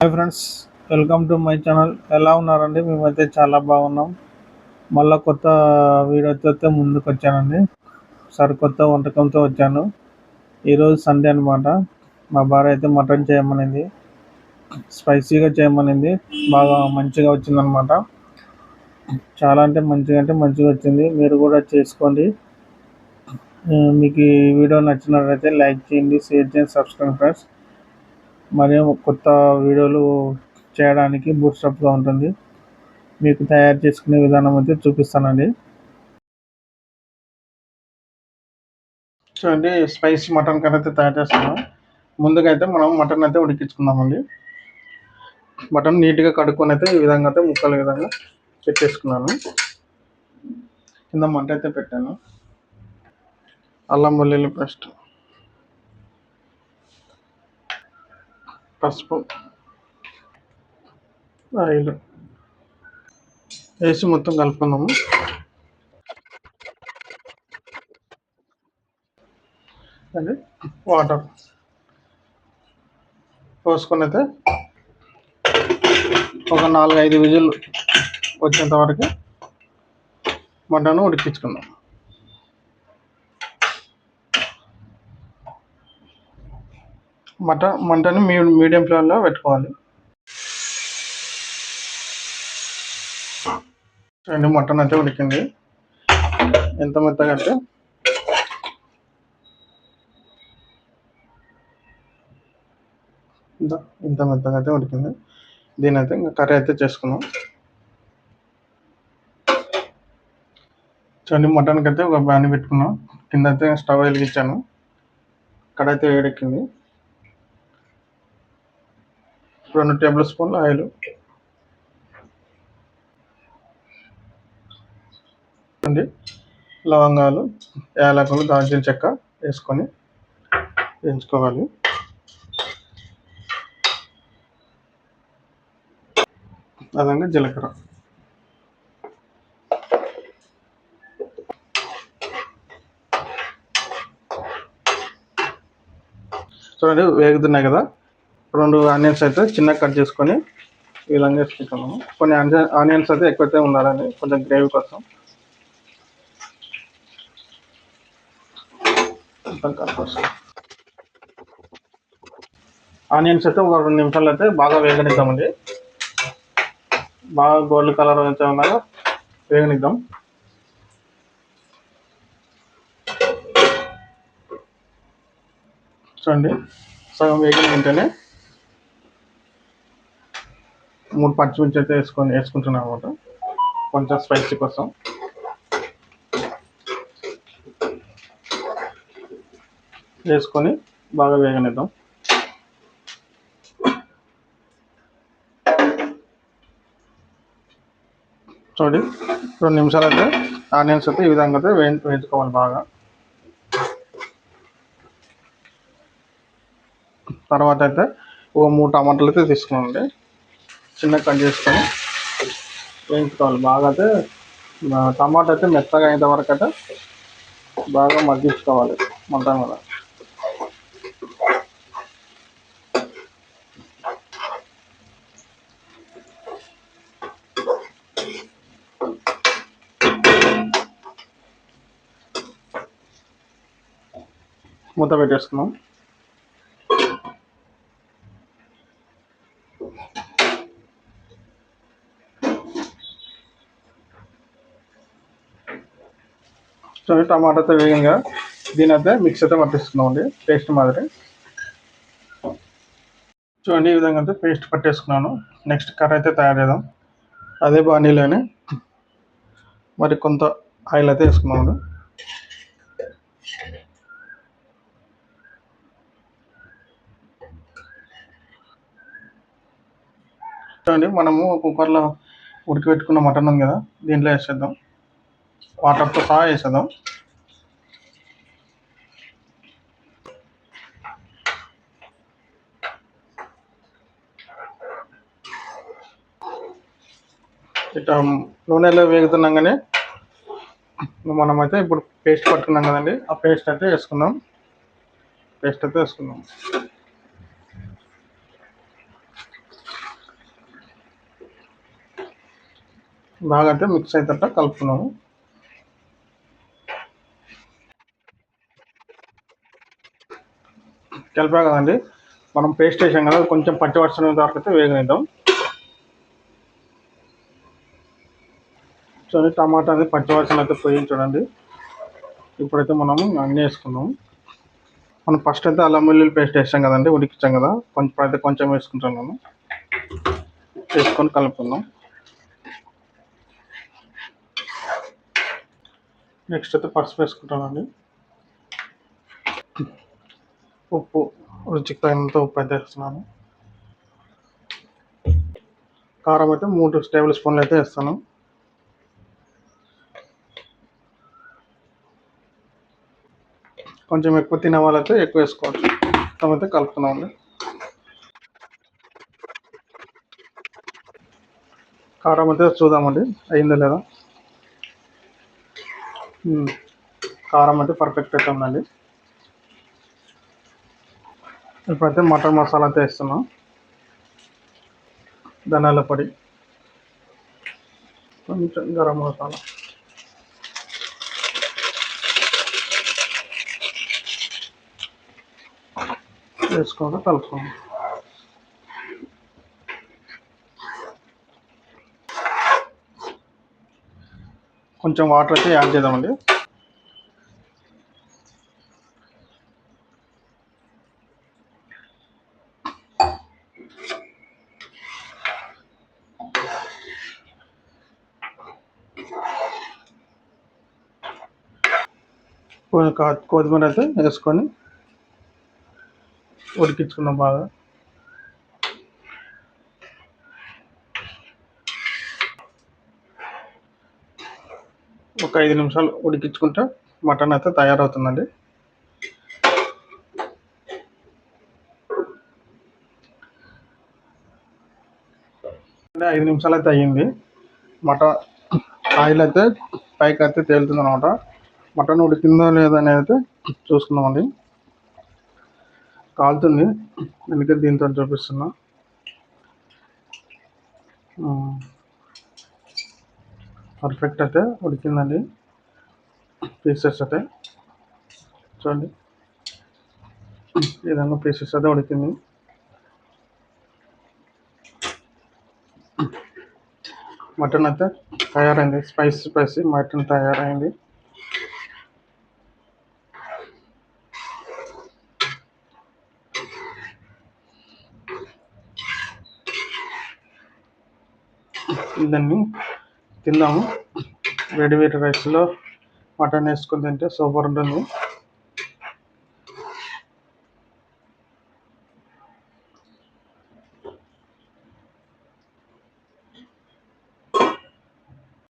Hi friends welcome to my channel ఎలా ఉన్నారండి? మేమైతే చాలా బాగున్నాం. మళ్ళీ కొత్త వీడియోతో ముందుకు వచ్చానండి. సరికొత్త వంటకంతో వచ్చాను. ఈరోజు సండే అనమాట మా భార్య అయితే మటన్ చేయమనింది. స్పైసీగా చేయమనింది. బాగా మంచిగా వచ్చిందనమాట చాలా అంటే మంచిగా అంటే మంచిగా వచ్చింది. మీరు కూడా చేసుకోండి. మీకు ఈ వీడియో నచ్చినట్లయితే లైక్ చేయండి షేర్ చేయండి సబ్స్క్రైబ్ ఫ్రెండ్స్ మరియు కొత్త వీడియోలు చేయడానికి బూస్టప్గా ఉంటుంది. మీకు తయారు చేసుకునే విధానం అయితే చూపిస్తానండి. చూడండి స్పైసీ మటన్ కర్రీ అయితే తయారు చేస్తున్నాం. ముందుగా అయితే మనం మటన్ అయితే ఉడికించుకుందామండి. మటన్ నీట్గా కడుక్కొని అయితే ఈ విధంగా అయితే ముక్కల విధంగా పెట్టేసుకున్నాను. కింద మంట అయితే పెట్టాను. అల్లం వెల్లుల్లి పేస్ట్. పసుపు. ఆయిల్. వేసి మొత్తం కలుపుకున్నాము అది వాటర్. పోసుకొని అయితే ఒక నాలుగు ఐదు విజిల్ వచ్చేంత వరకు మటన్ ఉడికించుకుందాం. మటన్ మంటని మీ మీడియం ఫ్లేమ్లో పెట్టుకోవాలి. రెండు మటన్ అయితే ఉడికింది. ఎంత మెత్తగా అంటే? ఇంత ఇంత మెత్తగా అయితే ఉడికింది. దీని అయితే ఇంకా కర్రీ అయితే చేసుకున్నాం చూడండి మటన్కి అయితే ఒక బ్యాన్ పెట్టుకున్నాం. కింద అయితే స్టవ్ వెలిగించాను. అక్కడైతే వేడెక్కింది. రెండు టేబుల్ స్పూన్లు ఆయిల్. అండి. లవంగాలు యాలకులు దాల్చిన చెక్క వేసుకొని వేయించుకోవాలి. అదంగా జీలకర్ర. చూడండి వేగుతున్నాయి కదా. రెండు ఆనియన్స్ అయితే చిన్నగా కట్ చేసుకొని ఈ విధంగా వేసుకుంటున్నాము కొన్ని ఆనియన్స్ అయితే ఎక్కువైతే ఉండాలని కొంచెం గ్రేవీ కోసం. ఆనియన్స్ అయితే ఒక రెండు నిమిషాలు అయితే బాగా వేగనిద్దామండి. బాగా గోల్డ్ కలర్ అయితే ఉన్నాగా వేగనిద్దాం. చూడండి సగం వేగిన వెంటనే మూడు పచ్చిమిర్చి అయితే వేసుకొని వేసుకుంటున్నాను అనమాట కొంచెం స్పైసీ కోసం. వేసుకొని బాగా వేగనిద్దాం. చూడండి రెండు నిమిషాలు అయితే ఆనియన్స్ అయితే ఈ విధంగా అయితే వేయి వేయించుకోవాలి బాగా. తర్వాత అయితే ఒక మూడు టమాటాలు అయితే తీసుకున్నామండి. చిన్న కట్ చేసుకొని వేయించుకోవాలి. బాగా అయితే టమాటా అయితే మెత్తగా అయిన వరకు అయితే బాగా మగ్గించుకోవాలి మంట మీద మూత పెట్టేసుకున్నాం చూడండి టమాటా అయితే వేగంగా దీని అయితే మిక్స్ అయితే పట్టేసుకున్నాం అండి పేస్ట్ మాదిరి. చూడండి ఈ విధంగా అయితే పేస్ట్ పట్టేసుకున్నాను. నెక్స్ట్ కర్రీ అయితే తయారు చేద్దాం. అదే బాణీలోనే మరి కొంత ఆయిల్ అయితే వేసుకున్నాము చూడండి మనము కుక్కర్లో ఉడకబెట్టుకున్న మటన్ ఉంది కదా దీంట్లో వేసేద్దాం. వాటర్తో సహా వేసేద్దాం. ఇట్లా నూనెలో వేగుతున్నాగానే మనమైతే ఇప్పుడు పేస్ట్ పట్టుకున్నాం కదండి. ఆ పేస్ట్ అయితే వేసుకుందాం. పేస్ట్ అయితే వేసుకుందాం. బాగా అయితే మిక్స్ అయితే కలుపుకున్నాము. కలిపా కదండి. మనం పేస్ట్ వేసాం కదా కొంచెం పచ్చి వర్షం వరకు అయితే వేగనిద్దాం. చూడండి టమాటా అనేది పచ్చివర్షం అయితే పోయి చూడండి. ఇప్పుడైతే మనం అన్నీ వేసుకుందాం. మనం ఫస్ట్ అయితే అల్లం వెల్లుల్లి పేస్ట్ వేసాం కదండి ఉడికించాం కదా. కొంచెం అయితే కొంచెం వేసుకుంటున్నాను వేసుకొని కలుపుకుందాం. నెక్స్ట్ అయితే పసుపు వేసుకుంటానండి. ఉప్పు రుచికి తగినంత ఉప్పు అయితే వేస్తున్నాను కారం అయితే మూడు టేబుల్ స్పూన్లు అయితే వేస్తాను. కొంచెం ఎక్కువ తినే వాళ్ళైతే ఎక్కువ వేసుకోవచ్చు. మొత్తం అయితే కలుపుతున్నామండి. కారం అయితే చూద్దామండి. అయిందో లేదా? కారం అయితే పర్ఫెక్ట్ అయితే ఉందండి. ఇప్పుడైతే మటన్ మసాలా అయితే వేస్తున్నాం. ధనియాల పొడి. కొంచెం గరం మసాలా. వేసుకొని కలుపుకోండి కొంచెం వాటర్ అయితే యాడ్ చేద్దామండి. కొత్తిమీర అయితే వేసుకొని ఉడికించుకున్నాం బాగా. ఒక ఐదు నిమిషాలు ఉడికించుకుంటే మటన్ అయితే తయారవుతుందండి. అంటే ఐదు నిమిషాలు అయితే అయ్యింది. మటన్ ఆయిల్ అయితే పైకి అయితే తేలుతుంది అనమాట మటన్ ఉడికిందో లేదా అనేది అయితే చూసుకుందామండి. కాలుతుంది. అందుకే దీంతో చూపిస్తున్నా. పర్ఫెక్ట్ అయితే ఉడికిందండి. పీసెస్ అయితే. చూడండి. ఈ విధంగా పీసెస్ అయితే ఉడికింది. మటన్ అయితే తయారైంది. స్పైసీ స్పైసీ మటన్ తయారైంది. దాన్ని తిందాము వేడి వేడి రైస్లో మటన్ వేసుకొని తింటే సూపర్ ఉంటుంది.